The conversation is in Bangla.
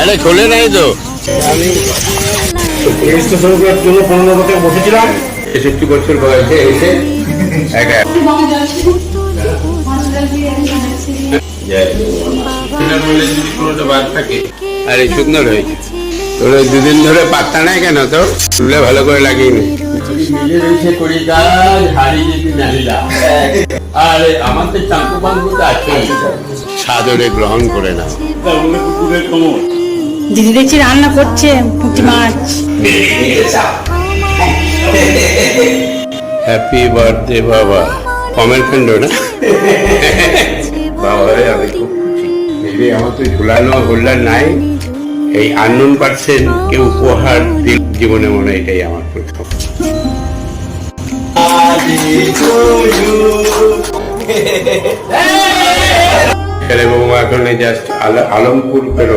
আরে খোলে নাই তো। রেজিস্ট্রেশন করার জন্য পনেরো বছর বসেছিলাম। ছেষট্টি বছর বয়সে এসে আরে সুন্দর হয়েছে। তোর দুদিন ধরে পাত্তা নাই কেন তো? তুলে ভালো করে লাগিয়ে নি। নিজে রয়েছে করি কাজ হাড়ি যদি নালিলা আরে আমার চাঙ্কু পাঙ্কু তো আছে সাদরে গ্রহণ করে না কুকুরের কোমর। দিদি দেখছি রান্না করছে, পুঁটি মাছ। হ্যাপি বার্থডে বাবা। কমের না? বাবা আমি খুব খুশি। আমার নাই। এই আননোন পার্সেন কে উপহার দিল জীবনে মনে এটাই আমার প্রথম। ছেলে বৌমা এখন জাস্ট আলমপুর পেরো